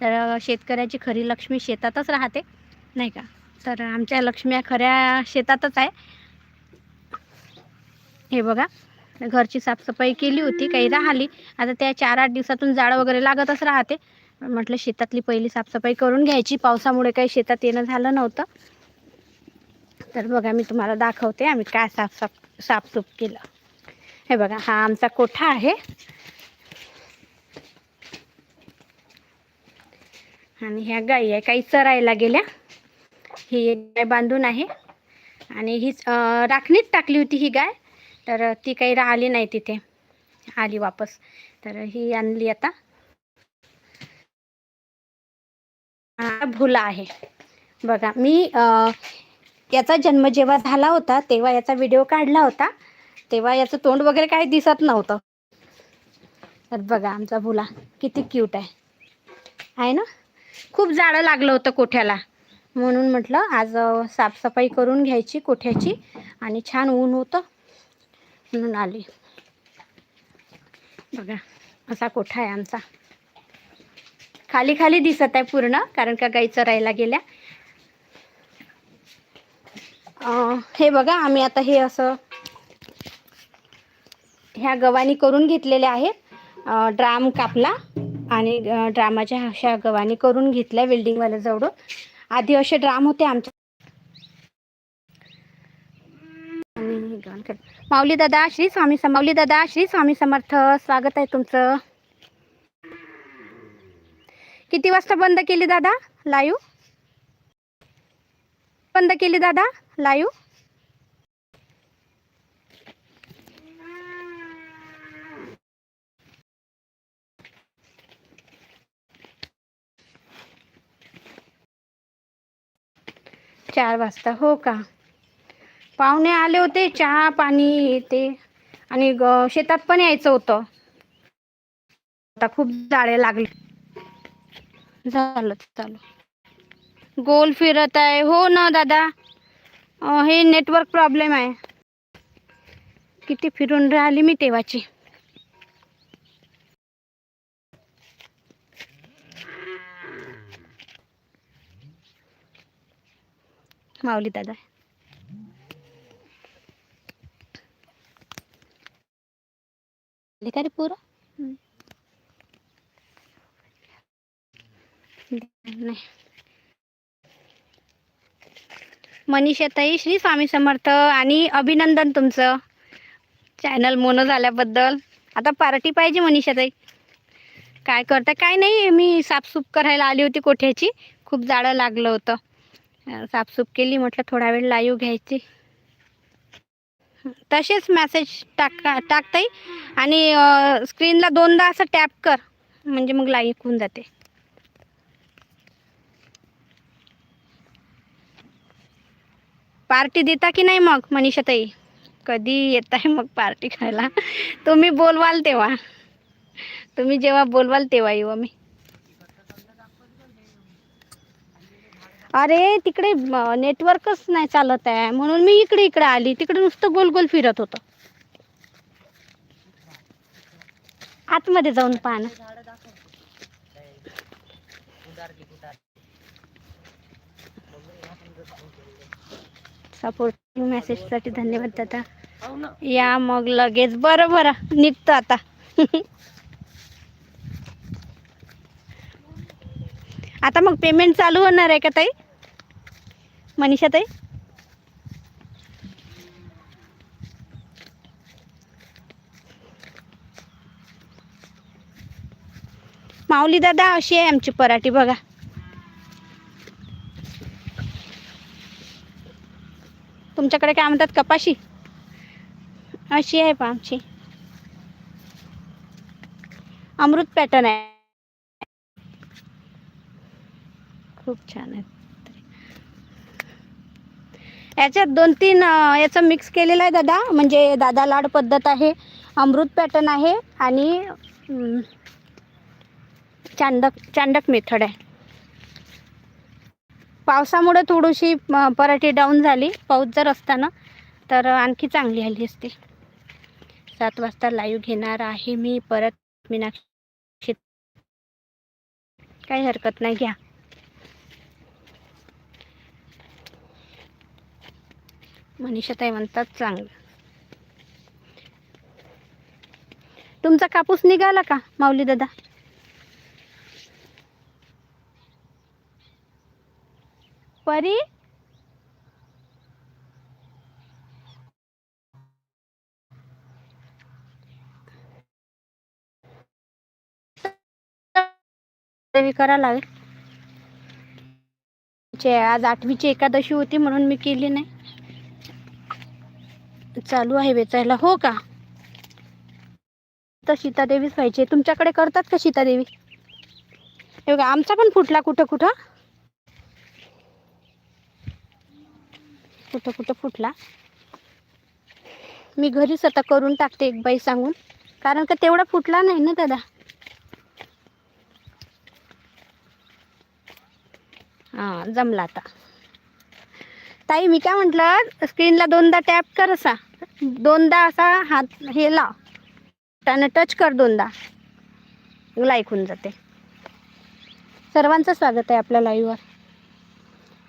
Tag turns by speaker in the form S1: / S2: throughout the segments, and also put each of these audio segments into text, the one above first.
S1: तर शेतकऱ्याची खरी लक्ष्मी शेतातच राहते नाही का? तर आमच्या लक्ष्म्या खऱ्या शेतातच आहे. हे बघा घरची साफसफाई केली होती काही राहिली. आता त्या चार आठ दिवसातून जाळं वगैरे लागतच राहते. म्हटलं शेतातली पहिली साफसफाई करून घ्यायची. पावसामुळे काही शेतात येणं झालं नव्हतं. तर बघा मी तुम्हाला दाखवते आम्ही काय साफसाफ साफसूफ केलं. हे बघा हा आमचा कोठा आहे. आणि ह्या गाई आहे काही चरायला गेल्या. ही एक गाय बांधून आहे. आणि हीच राखणीत टाकली होती ही गाय. तर ती काही राहिली नाही तिथे. आली वापस. तर ही आणली आता. हा भुला आहे. बघा मी याचा जन्म जेव्हा झाला होता तेव्हा याचा व्हिडिओ काढला होता. तेव्हा याचं तोंड वगैरे काही दिसत नव्हतं. तर बघा आमचा भुला किती क्यूट आहे. आहे ना? खूप जाळं लागलं होतं कोठ्याला. म्हणून म्हटलं आज साफसफाई करून घ्यायची कोठ्याची. आणि छान ऊन होतं. म्हणून आली. बघा असा कोठा आहे आमचा. खाली खाली दिसत आहे पूर्ण कारण का गाई चरायला गेल्या. हे बघा आम्ही आता हे असं ह्या गवानी करून घेतलेल्या आहेत. ड्राम कापला. आणि ड्रामाच्या अशा गव्हाणी करून घेतल्या वेल्डिंगवाल्याजवळून आधी असे ड्राम होते आमच्या. माऊली दादा श्री स्वामी माऊली दादा श्री स्वामी समर्थ स्वागत आहे तुमचं. किती वाजता बंद केली दादा? लाईव्ह बंद केली दादा? लाईव्ह चार वाजता हो का? पाहुणे आले होते चहा पाणी ते. आणि शेतात पण यायचं होतं. आता खूप जाळे लागले. झालं चालू. गोल फिरत आहे. हो ना दादा. हे नेटवर्क प्रॉब्लेम आहे. किती फिरून राहिली मी तेव्हाची. माऊली दादा. का रे पोरं मनीषाताई श्री स्वामी समर्थ आणि अभिनंदन तुमचं. चॅनल मोनो झाल्याबद्दल. आता पार्टी पाहिजे मनीषाताई. काय करता काय नाही मी साफसूफ करायला आली होती कोठ्याची. खूप जाळं लागलं होतं. साफसूफ केली म्हटलं थोडा वेळ लाईव्ह घ्यायची. तसेच मॅसेज टाका टाकताई. आणि स्क्रीनला दोनदा असं टॅप कर म्हणजे मग लाईव्ह होऊन जाते. पार्टी देता की नाही मग मनीषाताई? कधी येत आहे मग पार्टी खायला? तुम्ही बोलवाल तेव्हा. तुम्ही जेव्हा बोलवाल तेव्हा येऊ आम्ही. अरे तिकडे नेटवर्कच नाही चालत आहे. म्हणून मी इकडे इकडे आली. तिकडे नुसतं गोल गोल फिरत होतं. आतमध्ये जाऊन पान सपोर्ट मेसेजसाठी धन्यवाद दादा. या मग लगेच. बरं बरं. निघतो आता. आता मग पेमेंट चालू होणार आहे का ताई? मनीषा ताई? माऊली दादा अशी आहे आमची पराठी बघा. तुमच्याकडे काय म्हणतात कपाशी? अशी आहे पहा आमची. अमृत पॅटर्न आहे. खूप छान आहे. याच्यात दोन तीन याचं मिक्स केलेलं आहे दादा. म्हणजे दादा लाड पद्धत आहे अमृत पॅटर्न आहे आणि चांदक चांडक चांडक मेथड आहे. पावसामुळे थोडीशी पराठी डाऊन झाली. पाऊस जर असताना तर आणखी चांगली आली असती. सात वाजता लाईव्ह घेणार आहे मी. परत मीनाक्षी काही हरकत नाही घ्या. मनीषा ताई म्हणतात चांगलं. तुमचा कापूस निघाला का माऊली दादा? परी? करा लागेल. चे- आज आठवीची एकादशी होती म्हणून मी केली नाही. चालू आहे वेचायला हो का? तर सीतादेवीच पाहिजे. तुमच्याकडे करतात का सीतादेवी? हे बघा आमचा पण फुटला कुठं कुठं? कुठं कुठं फुटला? मी घरीच आता करून टाकते एक बाई सांगून. कारण का तेवढा फुटला नाही ना दादा. हां जमला आता. ताई मी काय म्हटलं? स्क्रीनला दोनदा टॅप कर असा. दोनदा असा हात हे लाव. त्यानं टच कर दोनदा. लाईक होऊन जाते. सर्वांचं स्वागत आहे आपल्या लाईव्हवर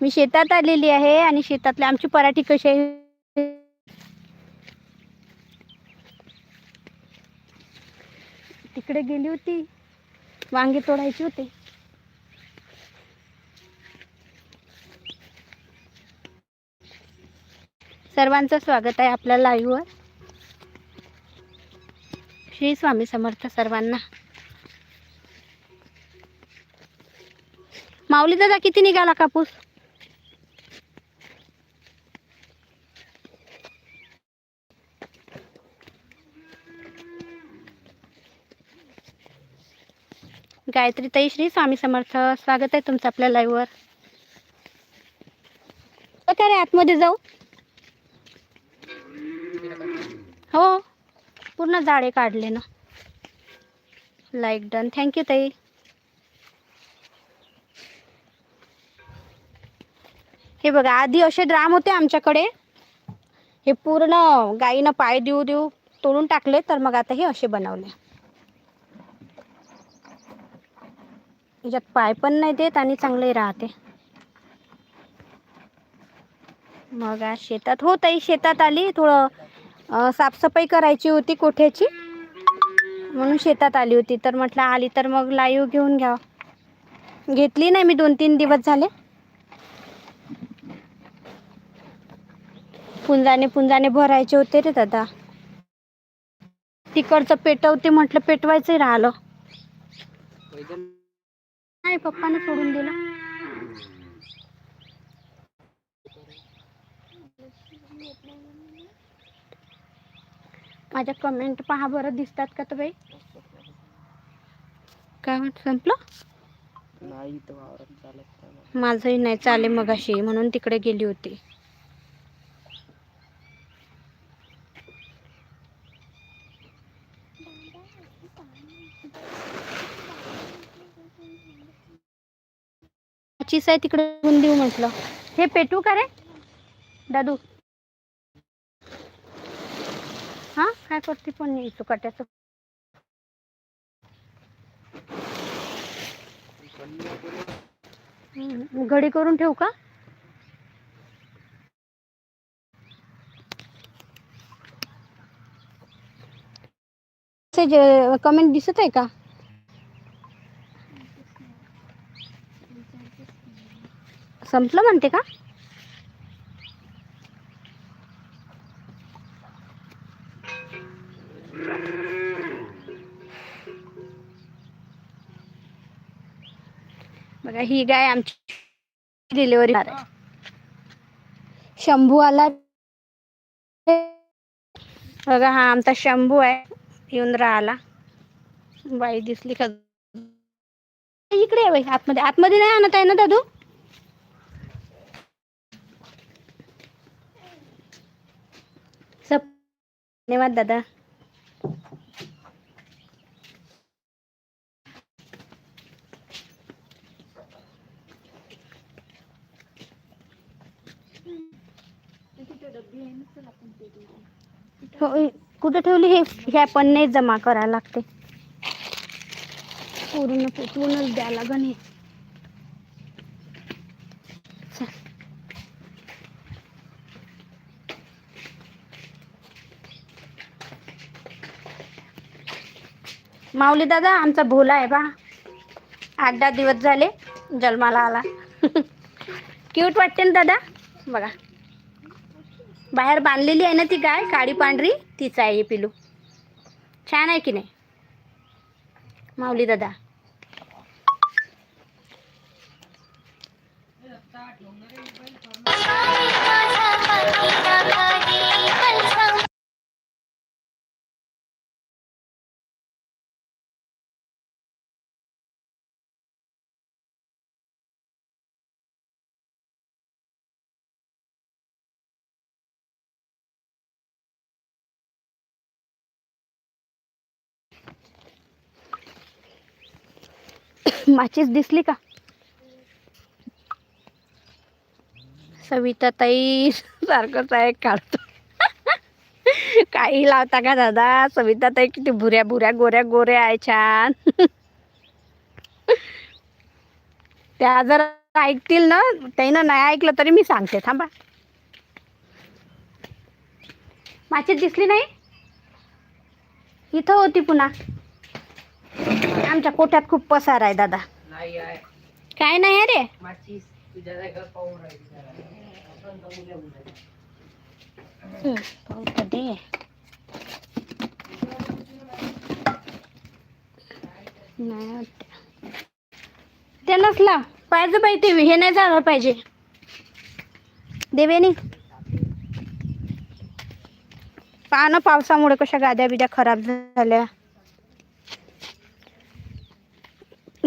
S1: मी शेतात आलेली आहे आणि शेतातले आमची पराठी कशी आहे तिकडे गेली होती. वांगे तोडायची होती. सर्वांचं स्वागत आहे आपल्या लाईव्हवर श्री स्वामी समर्थ सर्वांना. माऊली दादा किती निघाला कापूस? गायत्री ताई श्री स्वामी समर्थ स्वागत आहे तुमचं आपल्या लाईव्हवर आतमध्ये जाऊ? हो. पूर्ण जाळे काढले ना. लाईक डन थँक्यू ताई. हे बघा आधी असे ड्राम होते आमच्याकडे. हे पूर्ण गाईनं पाय देऊ देऊ तोडून टाकले तर मग आता हे असे बनवले. याच्यात पाय पण नाही देत आणि चांगले राहते. मग आज शेतात हो ताई शेतात आली थोडं. साफसफाई करायची होती कोठ्याची? म्हणून शेतात आली होती. तर म्हटलं आली तर मग लाईव्ह घेऊन घ्या घेतली नाही मी दोन तीन दिवस झाले. पुंजाने पुंजाने भरायचे होते रे दादा. तिकडचं पेटवते म्हटलं पेटवायचंही राहिलं नाही पप्पाने सोडून दिलं. माझ्या कमेंट पहा बरं दिसतात का बाई? काय म्हट संपलं? माझंही नाही चाले मग अशी म्हणून तिकडे गेली होती. चीस आहे तिकडे देऊ म्हटलं. हे पेटू का रे? दादू. हा काय करते पण नाही चुकाट्याचं हम्म, घडी करून ठेवू का? कमेंट दिसत आहे का? संपलं म्हणते का? बघा ही गाय आमची डिलिव्हरी शंभू आला. बघा हा आमचा शंभू आहे. येऊन राहिला. बाई दिसली का? इकडे आहे बाई आतमध्ये. आतमध्ये नाही आणत आहे ना दादू? धन्यवाद दादा. हो कुठे ठेवली हे? ह्या पण नाही जमा करायला लागते. पूर्ण पेटवूनच द्यायला लागन हे. माऊली दादा आमचा भोला आहे बा. आठ दहा दिवस झाले जन्माला आला. क्यूट वाटते ना दादा? बघा. बाहेर बांधलेली आहे ना ती गाय काळी पांढरी तीच आहे हे पिलू. छान आहे की नाही? माऊली दादा. माचीस दिसली का? सविता ताई सारखंच आहे काढतो. काही लावता का दादा? सविता ताई किती भुऱ्या भुऱ्या गोऱ्या गोऱ्या आहे छान. त्या जर ऐकतील ना त्यानं नाही ऐकलं तरी मी सांगते थांबा. माचीस दिसली नाही? इथं होती पुन्हा. आमच्या कोठ्यात खूप पसार आहे दादा. काय नाही रे?
S2: माचीस तुझ्या जागा पाहून राहिली जरा. आपण तर उद्या उद्या.
S1: पाहू तर दे. नाही. ते नसला पाहिजे बाई ते हे नाही झालं पाहिजे. देवेनी पहा ना पावसामुळे कशा गाद्या बिद्या खराब झाल्या.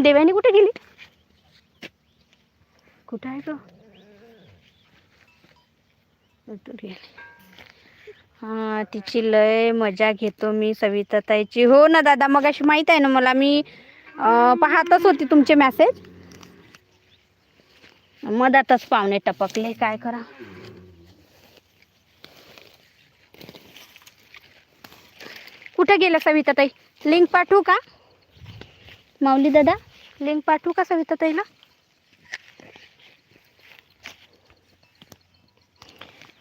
S1: देव्यानी कुठे गेली? कुठं आहे तो हा तिची लय मजा घेतो मी सविता ताईची हो ना दादा मग अशी माहीत आहे ना मला मी पाहतच होती तुमचे मॅसेज मधातच पाहुणे टपकले काय करा? कुठे गेलं सविता ताई लिंक पाठवू का? माऊली दादा? लिंक पाठवू का सविता ताईला?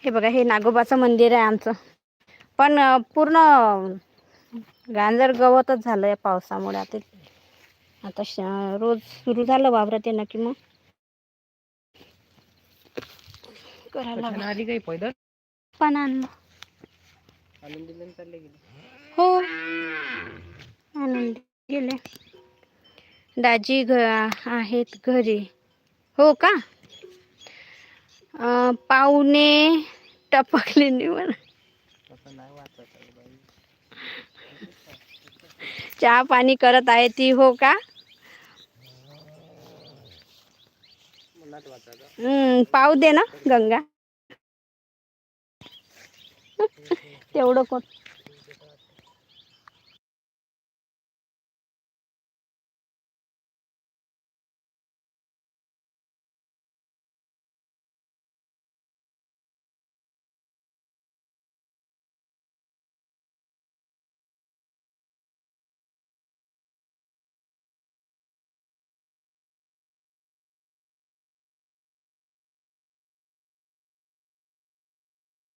S1: हे बघा हे नागोबाचं मंदिर आहे आमचं. पण पूर्ण गांजर गवतच झालं आहे पावसामुळे. आता आता श- रोज सुरू झालं वावरात येणं की मग.
S2: काही पैदल?
S1: पण आणलं. हो. आनंद गेले दाजी घ आहेत घरी. हो का? पाहुणे टपकले नाही चहा पाणी करत आहे ती हो का? पाहू दे ना गंगा. तेवढं कोण